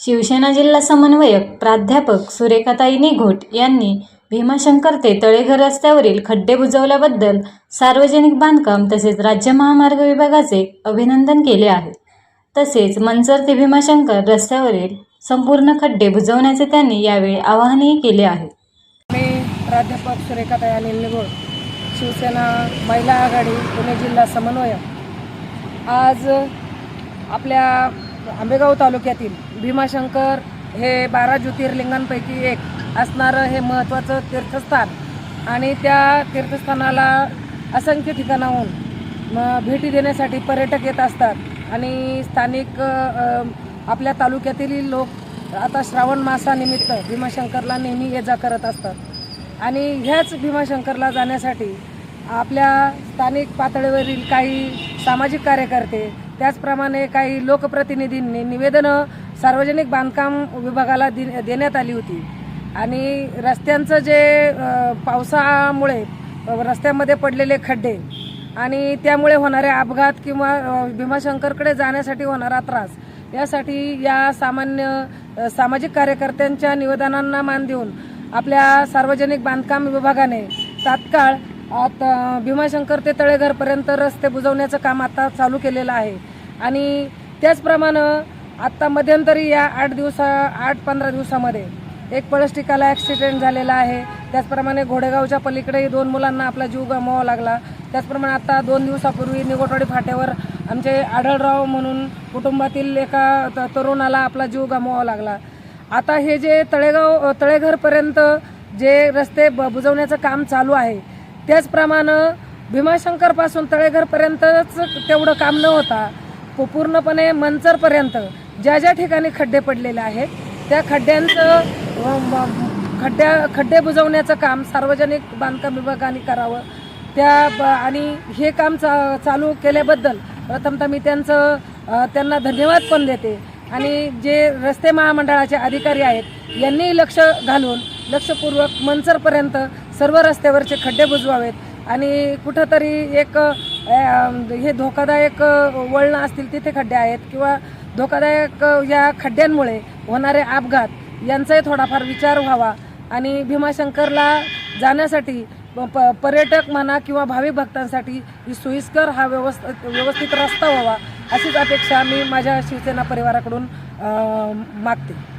शिवसेना जिल्हा समन्वयक प्राध्यापक सुरेखाताई निघोट यांनी भीमाशंकर ते तळेघर रस्त्यावरील खड्डे बुजवल्याबद्दल सार्वजनिक बांधकाम तसेच राज्य महामार्ग विभागाचे अभिनंदन केले आहे. तसेच मंचर ते भीमाशंकर रस्त्यावरील संपूर्ण खड्डे बुजवण्याचे त्यांनी यावेळी आवाहनही केले आहे. मी प्राध्यापक सुरेखाताई अनिल निघोट शिवसेना महिला आघाडी पुणे जिल्हा समन्वयक. आज आपल्या आंबेगाव तालुक्यातील भीमाशंकर हे बारा ज्योतिर्लिंगांपैकी एक असणारं हे महत्त्वाचं तीर्थस्थान. आणि त्या तीर्थस्थानाला असंख्य ठिकाणाहून भेटी देण्यासाठी पर्यटक येत असतात. आणि स्थानिक आपल्या तालुक्यातील लोक आता श्रावण मासानिमित्त भीमाशंकरला नेहमी ये जा करत असतात. आणि ह्याच भीमाशंकरला जाण्यासाठी आपल्या स्थानिक पातळीवरील काही सामाजिक कार्यकर्ते त्याचप्रमाणे काही लोकप्रतिनिधींनी निवेदनं सार्वजनिक बांधकाम विभागाला दि देण्यात आली होती. आणि रस्त्यांचं जे पावसामुळे रस्त्यामध्ये पडलेले खड्डे आणि त्यामुळे होणारे अपघात किंवा भीमाशंकरकडे जाण्यासाठी होणारा त्रास यासाठी या सामान्य सामाजिक कार्यकर्त्यांच्या निवेदनांना मान देऊन आपल्या सार्वजनिक बांधकाम विभागाने तात्काळ आता भीमाशंकर ते तळेघरपर्यंत रस्ते बुजवण्याचं काम आता चालू केलेलं आहे. आणि त्याचप्रमाणे आत्ता मध्यंतरी या आठ दिवसा आठ पंधरा दिवसामध्ये एक पळस्टिकाला ॲक्सिडेंट झालेला आहे. त्याचप्रमाणे घोडेगावच्या पलीकडे दोन मुलांना आपला जीव गमवावा लागला. त्याचप्रमाणे आता दोन दिवसापूर्वी निगोटवाडी फाट्यावर आमचे आढळराव म्हणून कुटुंबातील एका त- तरुणाला आपला जीव गमवावा लागला. आता हे जे तळेगाव तळेघरपर्यंत जे रस्ते ब बुजवण्याचं काम चालू आहे त्याचप्रमाणे भीमाशंकरपासून तळेघरपर्यंतच तेवढं काम न होता पूर्णपणे मंचरपर्यंत ज्या ज्या ठिकाणी खड्डे पडलेले आहेत त्या खड्ड्यांचं खड्ड्या खड्डे बुजवण्याचं काम सार्वजनिक बांधकाम विभागाने करावं. त्या ब- आणि हे काम चा चालू केल्याबद्दल प्रथमतः मी त्यांचं त्यांना धन्यवाद पण देते. आणि जे रस्ते महामंडळाचे अधिकारी आहेत यांनी लक्ष घालून लक्षपूर्वक मंचरपर्यंत सर्व रस्त्यावरचे खड्डे बुजवावेत. आणि कुठंतरी एक हे धोकादायक वळणं असतील तिथे खड्डे आहेत किंवा धोकादायक या खड्ड्यांमुळे होणारे अपघात यांचाही थोडाफार विचार व्हावा. आणि भीमाशंकरला जाण्यासाठी प- पर्यटक म्हणा किंवा भाविक भक्तांसाठी ही सोयीस्कर हा व्यवस्थित व्यवस्थित रस्ता व्हावा अशीच अपेक्षा मी माझ्या शिवसेना परिवाराकडून मागते.